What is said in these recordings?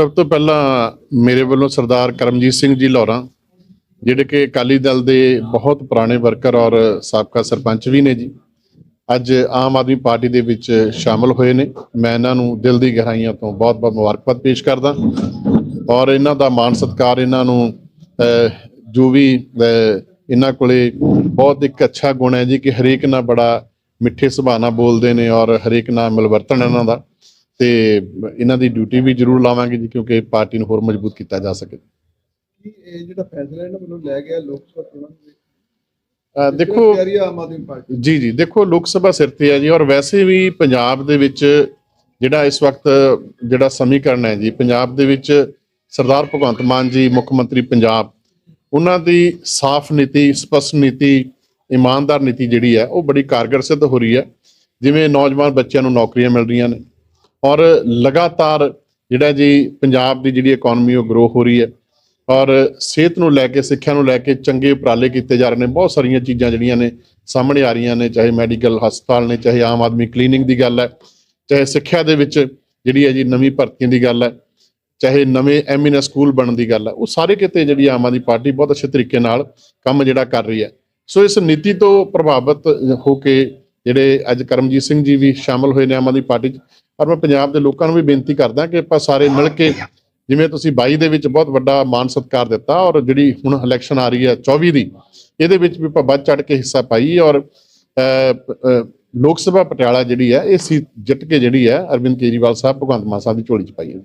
ਸਭ ਤੋਂ ਪਹਿਲਾਂ ਮੇਰੇ ਵੱਲੋਂ ਸਰਦਾਰ ਕਰਮਜੀਤ ਸਿੰਘ ਜੀ ਲਾਹੌਰਾ ਜਿਹੜੇ ਕਿ ਅਕਾਲੀ ਦਲ ਦੇ ਬਹੁਤ ਪੁਰਾਣੇ ਵਰਕਰ ਔਰ ਸਾਬਕਾ ਸਰਪੰਚ ਵੀ ਨੇ ਜੀ ਅੱਜ ਆਮ ਆਦਮੀ ਪਾਰਟੀ ਦੇ ਵਿੱਚ ਸ਼ਾਮਲ ਹੋਏ ਨੇ। ਮੈਂ ਇਹਨਾਂ ਨੂੰ ਦਿਲ ਦੀ ਗਹਿਰਾਈਆਂ ਤੋਂ ਬਹੁਤ-ਬਹੁਤ ਮੁਬਾਰਕਬਾਦ ਪੇਸ਼ ਕਰਦਾ ਔਰ ਇਹਨਾਂ ਦਾ ਮਾਣ ਸਤਿਕਾਰ ਇਹਨਾਂ ਨੂੰ ਅਹ, ਜੋ ਵੀ ਅਹ, ਇਹਨਾਂ ਕੋਲੇ ਬਹੁਤ ਇੱਕ ਅੱਛਾ ਗੁਣ ਹੈ ਜੀ ਕਿ ਹਰੇਕ ਨਾਲ ਬੜਾ ਮਿੱਠੇ ਸੁਭਾਅ ਨਾਲ ਬੋਲਦੇ ਨੇ ਔਰ ਹਰੇਕ ਨਾਲ ਮਿਲਵਰਤਨ ਇਹਨਾਂ ਦਾ। ਤੇ ਇਹਨਾਂ ਦੀ ਡਿਊਟੀ ਵੀ ਜ਼ਰੂਰ ਲਾਵਾਂਗੇ ਜੀ ਕਿਉਂਕਿ ਪਾਰਟੀ ਨੂੰ ਹੋਰ ਮਜ਼ਬੂਤ ਕੀਤਾ ਜਾ ਸਕੇ। ਇਹ ਜਿਹੜਾ ਫੈਸਲਾ ਇਹਨਾਂ ਵੱਲੋਂ ਲਿਆ ਗਿਆ ਲੋਕ ਸਭਾ ਚੋਣਾਂ ਦੇ ਦੇਖੋ ਆ ਜੀ ਜੀ ਦੇਖੋ ਲੋਕ ਸਭਾ ਸਿਰ ਤੇ ਹੈ ਜੀ ਔਰ ਵੈਸੇ ਵੀ ਪੰਜਾਬ ਦੇ ਵਿੱਚ ਜਿਹੜਾ ਇਸ ਵਕਤ ਜਿਹੜਾ ਸਮੀਕਰਨ ਹੈ ਜੀ ਪੰਜਾਬ ਦੇ ਵਿੱਚ ਸਰਦਾਰ ਭਗਵੰਤ ਮਾਨ ਜੀ ਮੁੱਖ ਮੰਤਰੀ ਪੰਜਾਬ ਉਹਨਾਂ ਦੀ ਸਾਫ਼ ਨੀਤੀ ਸਪਸ਼ਟ ਨੀਤੀ ਇਮਾਨਦਾਰ ਨੀਤੀ ਜਿਹੜੀ ਹੈ ਉਹ ਬੜੀ ਕਾਰਗਰ ਸਿੱਧ ਹੋ ਰਹੀ ਹੈ। ਜਿਵੇਂ ਨੌਜਵਾਨ ਬੱਚਿਆਂ ਨੂੰ ਨੌਕਰੀਆਂ ਮਿਲ ਰਹੀਆਂ ਨੇ ਔਰ ਲਗਾਤਾਰ ਜਿਹੜਾ ਜੀ ਪੰਜਾਬ ਦੀ ਜਿਹੜੀ ਇਕਨੋਮੀ ਉਹ ਗਰੋ ਹੋ ਰਹੀ ਹੈ। ਔਰ ਸਿਹਤ ਨੂੰ ਲੈ ਕੇ, ਸਿੱਖਿਆ ਨੂੰ ਲੈ ਕੇ ਚੰਗੇ ਉਪਰਾਲੇ ਕੀਤੇ ਜਾ ਰਹੇ ਨੇ। ਬਹੁਤ ਸਾਰੀਆਂ ਚੀਜ਼ਾਂ ਜਿਹੜੀਆਂ ਨੇ ਸਾਹਮਣੇ ਆ ਰਹੀਆਂ ਨੇ, ਚਾਹੇ ਮੈਡੀਕਲ ਹਸਪਤਾਲ ਨੇ, ਚਾਹੇ ਆਮ ਆਦਮੀ ਕਲੀਨਿੰਗ ਦੀ ਗੱਲ ਹੈ, ਚਾਹੇ ਸਿੱਖਿਆ ਦੇ ਵਿੱਚ ਜਿਹੜੀ ਹੈ ਜੀ ਨਵੀਂ ਭਰਤੀਆਂ ਦੀ ਗੱਲ ਹੈ, ਚਾਹੇ ਨਵੇਂ ਐਮਐਨਐਸ ਸਕੂਲ ਬਣਨ ਦੀ ਗੱਲ ਹੈ। ਉਹ ਸਾਰੇ ਕਿਤੇ ਜਿਹੜੀ ਆਮ ਆਦਮੀ ਪਾਰਟੀ ਬਹੁਤ ਅੱਛੇ ਤਰੀਕੇ ਨਾਲ ਕੰਮ ਜਿਹੜਾ ਕਰ ਰਹੀ ਹੈ। ਸੋ ਇਸ ਨੀਤੀ ਤੋਂ ਪ੍ਰਭਾਵਿਤ ਹੋ ਕੇ ਜਿਹੜੇ ਅੱਜ ਕਰਮਜੀਤ ਸਿੰਘ ਜੀ ਵੀ ਸ਼ਾਮਲ ਹੋਏ ਨੇ ਆਮ ਆਦਮੀ ਪਾਰਟੀ 'ਚ। ਔਰ ਮੈਂ ਪੰਜਾਬ ਦੇ ਲੋਕਾਂ ਨੂੰ ਵੀ ਬੇਨਤੀ ਕਰਦਾ ਕਿ ਆਪਾਂ ਸਾਰੇ ਮਿਲ ਕੇ ਜਿਵੇਂ ਤੁਸੀਂ 22 ਦੇ ਵਿੱਚ ਬਹੁਤ ਵੱਡਾ ਮਾਨ ਸਤਿਕਾਰ ਦਿੱਤਾ ਔਰ ਜਿਹੜੀ ਹੁਣ ਇਲੈਕਸ਼ਨ ਆ ਰਹੀ ਹੈ 24 ਦੀ, ਇਹਦੇ ਵਿੱਚ ਵੀ ਆਪਾਂ ਵੱਧ ਚੜ ਕੇ ਹਿੱਸਾ ਪਾਈਏ ਔਰ ਲੋਕ ਸਭਾ ਪਟਿਆਲਾ ਜਿਹੜੀ ਹੈ, ਇਹ ਸੀਟ ਜਿੱਤ ਕੇ ਜਿਹੜੀ ਹੈ ਅਰਵਿੰਦ ਕੇਜਰੀਵਾਲ ਸਾਹਿਬ, ਭਗਵੰਤ ਮਾਨ ਸਾਹਿਬ ਦੀ ਝੋਲੀ 'ਚ ਪਾਈ ਹੈ।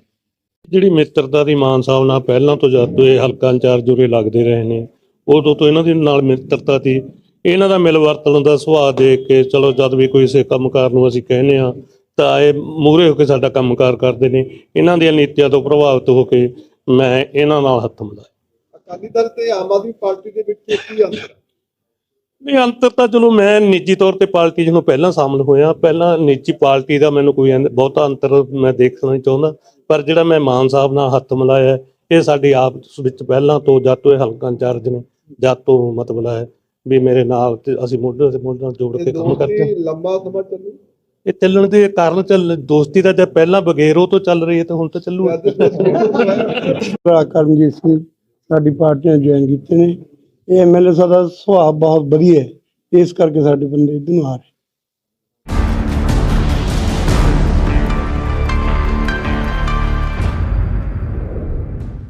ਜਿਹੜੀ ਮਿੱਤਰਤਾ ਦੀ ਮਾਨ ਸਾਹਿਬ ਨਾਲ ਪਹਿਲਾਂ ਤੋਂ ਜਦ ਤੋਂ ਇਹ ਹਲਕਾ ਇੰਚਾਰਜ ਉਰੇ ਲੱਗਦੇ ਰਹੇ ਨੇ, ਉਦੋਂ ਤੋਂ ਇਹਨਾਂ ਦੇ ਨਾਲ ਮਿੱਤਰਤਾ ਸੀ। ਇਹਨਾਂ ਦਾ ਮਿਲ ਵਰਤਣ ਦਾ ਸੁਭਾਅ ਦੇਖ ਕੇ ਚਲੋ ਜਦ ਵੀ ਕੋਈ ਸੇ ਕੰਮਕਾਰ ਨੂੰ ਅਸੀਂ ਕਹਿੰਦੇ ਆ ਤਾਂ ਇਹ ਮੂਹਰੇ ਹੋ ਕੇ ਸਾਡਾ ਕੰਮਕਾਰ ਕਰਦੇ ਨੇ। ਇਹਨਾਂ ਦੀਆਂ ਨੀਤੀਆਂ ਤੋਂ ਪ੍ਰਭਾਵਿਤ ਹੋ ਕੇ ਮੈਂ ਇਹਨਾਂ ਨਾਲ ਹੱਥ ਮਿਲਾਇਆ। ਅਕਾਲੀ ਦਲ ਤੇ ਆਮ ਆਦਮੀ ਪਾਰਟੀ ਦੇ ਵਿੱਚ ਕੀ ਅੰਤਰ? ਨਹੀਂ ਅੰਤਰ ਤਾਂ ਚਲੋ ਮੈਂ ਨਿੱਜੀ ਤੌਰ ਤੇ ਪਾਰਟੀ ਜਿਹਨੂੰ ਪਹਿਲਾਂ ਸ਼ਾਮਲ ਹੋਇਆ ਪਹਿਲਾਂ ਨਿੱਜੀ ਪਾਰਟੀ ਦਾ ਮੈਨੂੰ ਕੋਈ ਬਹੁਤਾ ਅੰਤਰ ਮੈਂ ਦੇਖਣਾ ਨਹੀਂ ਚਾਹੁੰਦਾ ਪਰ ਜਿਹੜਾ ਮੈਂ ਮਾਨ ਸਾਹਿਬ ਨਾਲ ਹੱਥ ਮਿਲਾਇਆ ਇਹ ਸਾਡੀ ਆਪਸ ਵਿੱਚ ਪਹਿਲਾਂ ਤੋਂ ਜਦ ਤੋਂ ਇਹ ਹਲਕਾ ਇੰਚਾਰਜ ਨੇ ਜਦ ਤੋਂ ਮਤਲਬ ਹੈ ਵੀ ਮੇਰੇ ਨਾਲ ਤੇ ਅਸੀਂ ਮੋਢੇ ਤੇ ਮੋਢਾ ਜੋੜ ਕੇ ਕੰਮ ਕਰਦੇ ਹਾਂ। ਲੰਮਾ ਸਮਾਂ ਚੱਲੂ? ਇਹ ਚੱਲਣ ਦੇ ਕਾਰਨ ਚੱਲ ਦੋਸਤੀ ਤਾਂ ਜਦ ਪਹਿਲਾਂ ਬਗੈਰੋ ਤੋਂ ਚੱਲ ਰਹੀ ਹੈ ਤਾਂ ਹੁਣ ਤਾਂ ਚੱਲੂ ਦੇ ਭਰਾ ਕਰਮਜੀਤ ਸਿੰਘ ਸਾਡੀ ਪਾਰਟੀ ਨੇ ਜੁਆਇਨ ਕੀਤੇ ਨੇ। ਇਹ ਐਮਐਲਏ ਸਾਡਾ ਸੁਭਾਅ ਬਹੁਤ ਵਧੀਆ ਹੈ। ਇਸ ਕਰਕੇ ਸਾਡੇ ਬੰਦੇ ਇੱਧਰ ਨੂੰ ਆ ਰਹੇ।